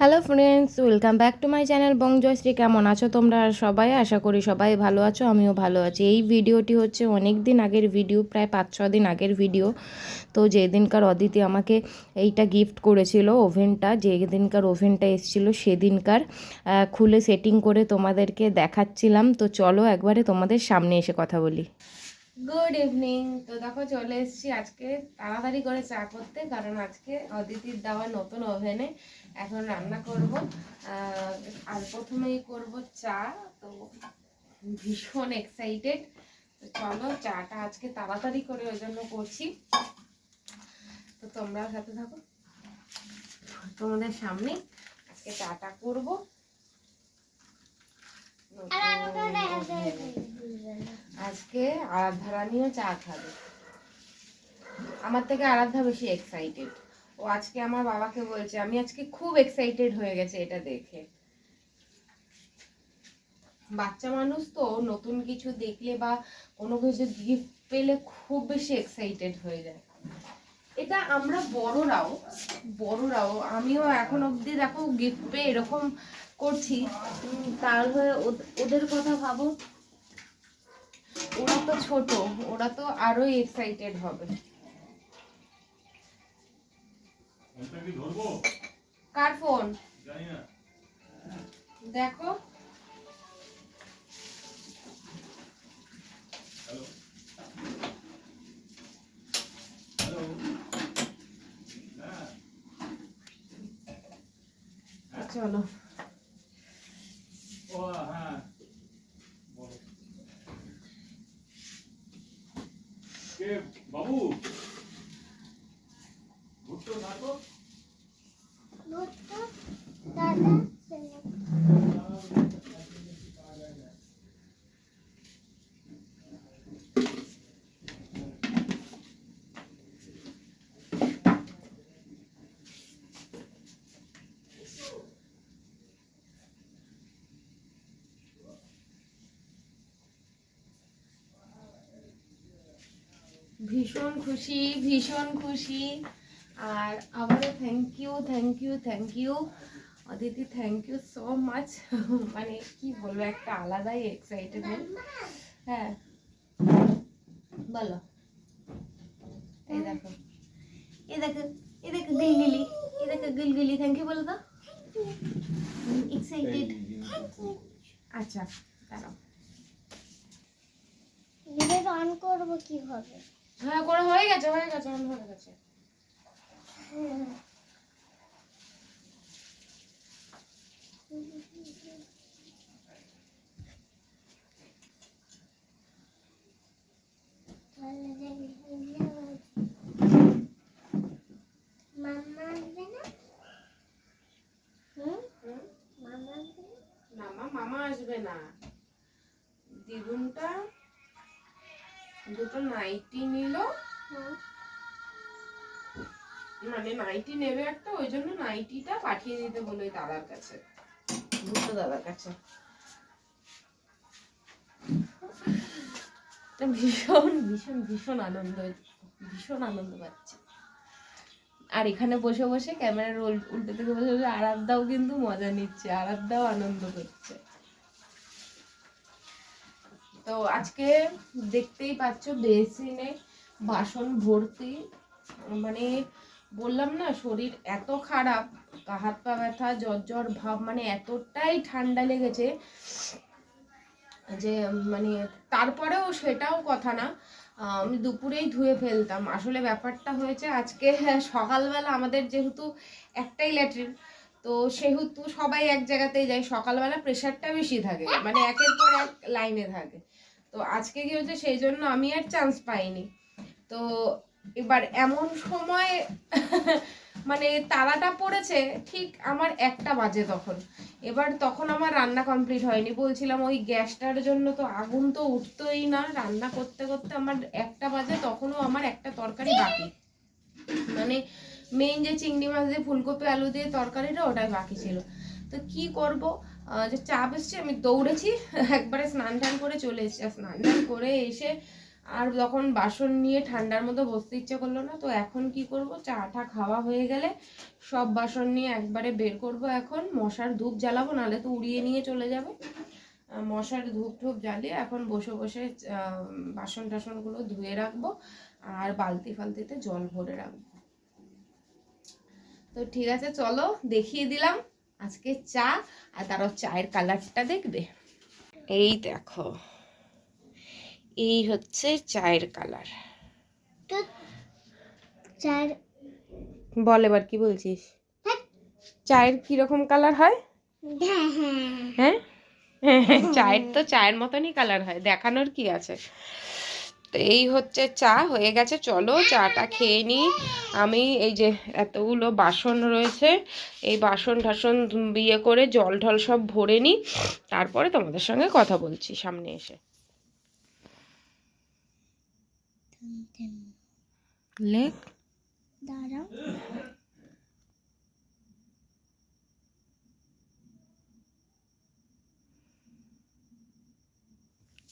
Hello friends welcome back to my channel Bong Joyshree কেমন আছো তোমরা? সবাই, আশা করি সবাই ভালো আছো, আমিও ভালো আছি। এই ভিডিওটি হচ্ছে অনেক দিন আগের ভিডিও, প্রায় পাঁচ, ছ দিন আগের ভিডিও। তো যেদিনকার অদিতি আমাকে এইটা গিফট করেছিল, ওভেনটা, যেদিনকার ওভেনটা এসেছিল, সেদিনকার খুলে সেটিং করে তোমাদেরকে দেখাচ্ছিলাম। তো চলো একবারে তোমাদের সামনে এসে কথা বলি। গুড ইভিনিং তো দেখো, চলে এসেছি আজকে তাড়াতাড়ি করে চা করতে, কারণ আজকে অদিতির দেওয়া নতুন ওভেনে এখন রান্না করব। আর প্রথমেই করব চা। তো ভীষণ এক্সাইটেড তো চলো, চাটা আজকে তাড়াতাড়ি করে ওই জন্য করছি। তো তোমরাও সাথে থাকো। তোমাদের সামনে আজকে চাটা করব। আজকে আরাধ্যা রানীও চা খাবে। আমার থেকে আরাধ্যা বেশি এক্সাইটেড ও আজকে আমার বাবাকে বলছে, আমি আজকে খুব এক্সাইটেড হয়ে গেছে এটা দেখে। বাচ্চা মানুষ তো, নতুন কিছু দেখলে বা কোনো কিছু গিফট পেলে খুব বেশি এক্সাইটেড হয়ে যায়। এটা আমরা বড়রাও বড়রাও, আমিও এখন অবধি দেখো গিফট পেয়ে এরকম করছি। তার হয়ে ওদের কথা ভাবো। ওরা তো ছোট ওরা তো আরও এক্সাইটেড হবে। কার ফোন? দেখো। হ্যাঁ। চলো ও হ্যাঁ বলো কে বাবু। ভুট্টো না তো? ভীষণ খুশি ভীষণ খুশি। আর আবারও thank you thank you thank you Aditi thank you so much মানে কি বলব, একটা আলাদাই এক্সাইটেডমেন্ট হ্যাঁ। বলো। এই দেখো। এই দেখো এই দেখো গিলগিলি, এই দেখো গিলগিলি। থ্যাংক ইউ বলো তো। এক্সাইটেড আচ্ছা দাঁড়াও। অন করব কীভাবে? হ্যাঁ করে হয়ে গেছে হয়ে গেছে হয়ে গেছে মাম্মা আসবে না হুম মাম্মা আসবে না না মা মামা আসবে না দ্বিগুণটা দুটো নাইটি নিল। মানে নাইটি নেবে একটা ওই জন্য নাইটিটা পাঠিয়ে দিতে বলো ওই দাদার কাছে। দুটো দাদার কাছে। ভীষণ ভীষণ ভীষণ আনন্দ ভীষণ আনন্দ পাচ্ছি। আর এখানে বসে বসে ক্যামেরার উল্টো থেকে বসে বসে আরাধ্যাও কিন্তু মজা নিচ্ছে আরাধ্যাও আনন্দ করছে। তো আজকে দেখতেই পাচ্ছ বেসিনে বাসন ভর্তি। মানে বললাম না, শরীর এত খারাপ হাত পা ব্যথা, জ্বর জ্বর ভাব মানে এতটাই ঠান্ডা লেগেছে যে মানে তারপরেও সেটাও কথা না। আমি দুপুরেই ধুয়ে ফেলতাম। আসলে ব্যাপারটা হয়েছে আজকে সকালবেলা আমাদের যেহেতু একটাই ল্যাট্রিন, তো সেহেতু সবাই এক জায়গাতেই যায়। সকালবেলা প্রেশারটা বেশি থাকে মানে একের পর এক লাইনে থাকে। তো আজকে কি হচ্ছে সেই জন্য আমি আর চান্স পাইনি। তো এবার এমন সময় মানে তারাটা পড়েছে, ঠিক আমার একটা বাজে তখন। এবার তখন আমার রান্না কমপ্লিট হয়নি। বলছিলাম ওই গ্যাসটার জন্য তো আগুন তো উঠতোই না। রান্না করতে করতে আমার একটা বাজে, তখনও আমার একটা তরকারি বাকি। মানে মেইন যে চিংড়ি মাছ দিয়ে ফুলকপি, আলু দিয়ে তরকারিটা ওটাই বাকি ছিল। তো কি করব? যে চাপ এসছে, আমি দৌড়েছি, একবারে স্নান টান করে চলে এসেছি। আর স্নান টান করে এসে আর যখন বাসন নিয়ে ঠান্ডার মতো বসতে ইচ্ছে করল না, তো এখন কি করব? চা চাটা খাওয়া হয়ে গেলে সব বাসন নিয়ে একবারে বের করব এখন। মশার ধূপ জ্বালাবো, নাহলে তো উড়িয়ে নিয়ে চলে যাবে। মশার ধূপ ধূপ জ্বালিয়ে এখন বসে বসে বাসন টাসনগুলো ধুয়ে রাখব আর বালতি ফালতিতে জল ভরে রাখব। তো ঠিক আছে, চলো দেখিয়ে দিলাম। আজকে চা আর তারও চায়ের কালারটা দেখবে। এই দেখো। এই হচ্ছে চায়ের কালার। চার বল এবার কি বলছিস? চায়ের কীরকম কালার হয়। হ্যাঁ? হ্যাঁ হ্যাঁ চায়ের তো চায়ের মতনই কালার হয়। দেখানোর কি আছে? তো এই হচ্ছে চা হয়ে গেছে চলো চাটা খেয়ে নিই আমি এই যে এতগুলো বাসন রয়েছে এই বাসন টাসন বিয়ে করে জল ঢল সব ভরে নিই তারপরে তোমাদের সঙ্গে কথা বলছি সামনে এসে। লেখ। দাঁড়াও।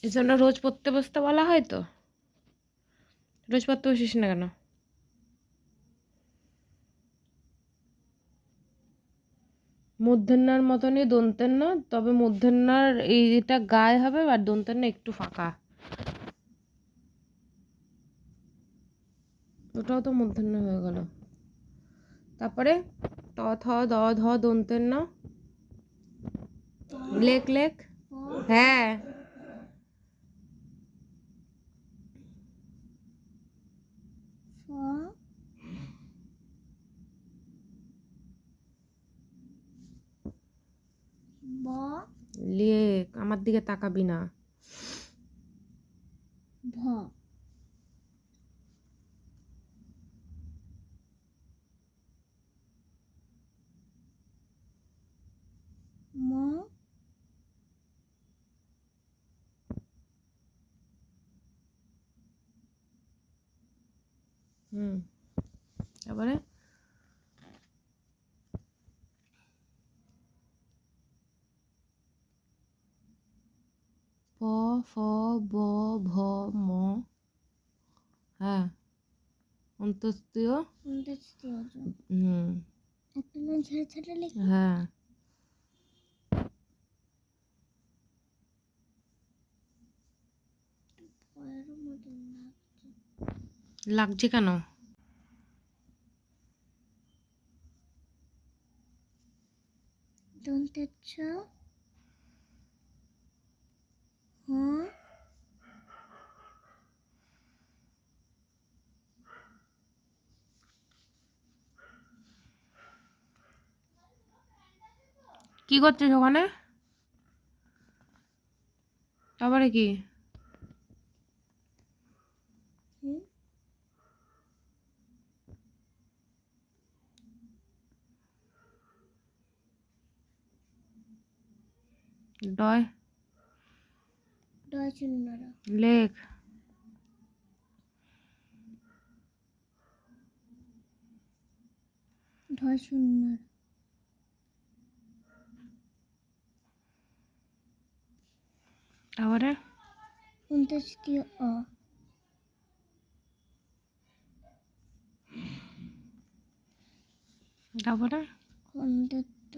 এই রোজ পড়তে বসতে বলা হয় তো? রোজ পড়তে বসিস না কেন? মূর্ধন্যার মতনই দন্তেন্ন তবে মূর্ধন্যার এইটা গায়ে হবে আর দন্তেন্ন একটু ফাঁকা। ওটাও তো মূর্ধন্য হয়ে গেল। তারপরে ত থ দ ধ দন্তেন্ন। লেখ লেখ। হ্যাঁ স লেখ আমার দিকে তাকাবি না। ভ ম? হুম তারপরে প ফ ব ভ ম। হ্যাঁ। অন্তস্তীয় হুম। হ্যাঁ। লাগছে। লাগছে কেন? দন্তের ছ কি করছিস ওখানে? তারপরে কি? ডয়। ডয় শূন্য লেখ। ঢয় শূন্য র। তারপরে অন্তস্থীয় অ তারপরে খন্দত্ব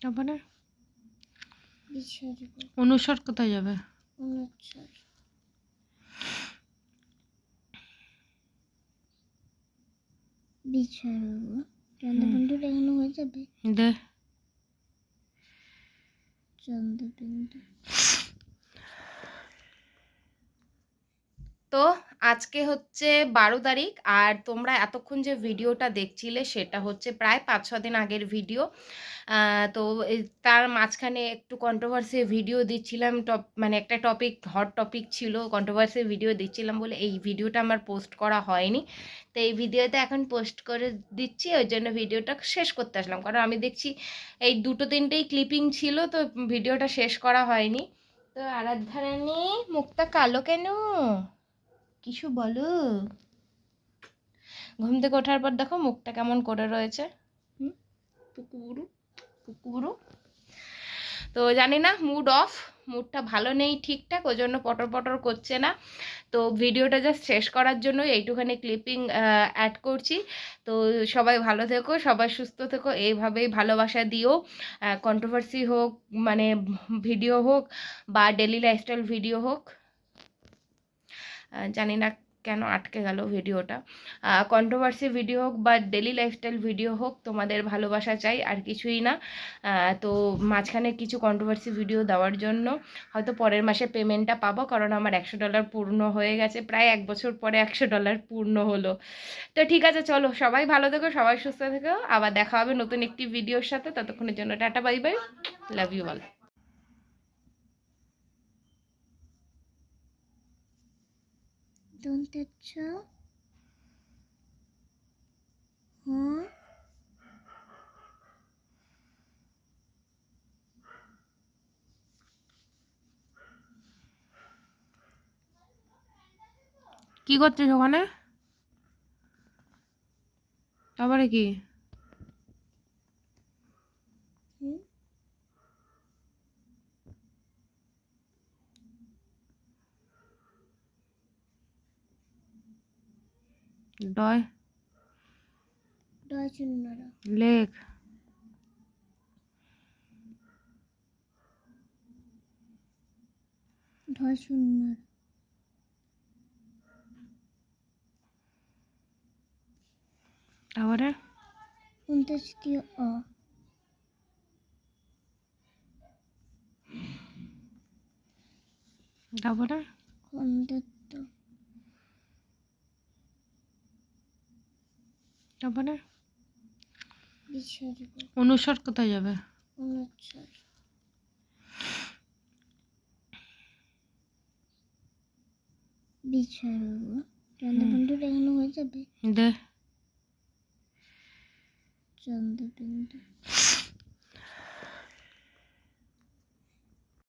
তারপরে বিসর্গ অনুস্বর কোথায় যাবে অনুচ্ছর বিসর্গ চন্দ্রবিন্দু লাগানো হয়ে যাবে দে চন্দ্রবিন্দু তো আজকে হচ্ছে বারো তারিখ আর তোমরা এতক্ষণ যে ভিডিওটা দেখছিলে সেটা হচ্ছে প্রায় পাঁচ, ছ দিন আগের ভিডিও। তো তার মাঝখানে একটু কন্ট্রোভার্সি ভিডিও দিচ্ছিলাম, টপ মানে একটা টপিক হট টপিক ছিল কন্ট্রোভার্সি ভিডিও দিচ্ছিলাম বলে এই ভিডিওটা আমার পোস্ট করা হয়নি। তো এই ভিডিওতে এখন পোস্ট করে দিচ্ছি, ওই জন্য ভিডিওটা শেষ করতে আসলাম। কারণ আমি দেখছি এই দুটো তিনটেই ক্লিপিং ছিল, তো ভিডিওটা শেষ করা হয়নি। তো আরাধ্যা রানী মুখটা কালো কেন? কিছু বলো? ঘুম থেকে ওঠার পর দেখো মুখটা কেমন করে রয়েছে। তো জানি না মুড অফ মুডটা ভালো নেই ঠিকঠাক ওই জন্য পটর পটর করছে না। তো ভিডিওটা জাস্ট শেষ করার জন্য এইটুখানি ক্লিপিং অ্যাড করছি। তো সবাই ভালো থেকো, সবাই সুস্থ থেকো, এইভাবেই ভালোবাসা দিও। কন্ট্রোভার্সি হোক মানে ভিডিও হোক, বা ডেলি লাইফস্টাইল ভিডিও হোক। জানি না কেন আটকে গেল ভিডিওটা। কন্ট্রোভার্সি ভিডিও হোক বা ডেলি লাইফস্টাইল ভিডিও হোক, তোমাদের ভালোবাসা চাই, আর কিছুই না। তো মাঝখানে কিছু কন্ট্রোভার্সি ভিডিও দেওয়ার জন্য হয়তো পরের মাসে পেমেন্টটা পাবো, কারণ আমার একশো ডলার পূর্ণ হয়ে গেছে, প্রায় এক বছর পরে একশো ডলার পূর্ণ হলো। তো ঠিক আছে, চলো, সবাই ভালো থেকো, সবাই সুস্থ থেকো, আবার দেখা হবে নতুন একটি ভিডিওর সাথে, ততক্ষণের জন্য tata bye bye love you all দন্তের ছ হ্যাঁ কি করছিস ওখানে? তারপরে কি হুম ডয় ডয় শূন্যরা লেখ। ঢয় তারপরে? তারপরে? তারপরে কোথায় যাবে? অনুসর। বিসর্গ চন্দ্রবিন্দুটা এখানে হয়ে যাবে? দে। চন্দ্রবিন্দু।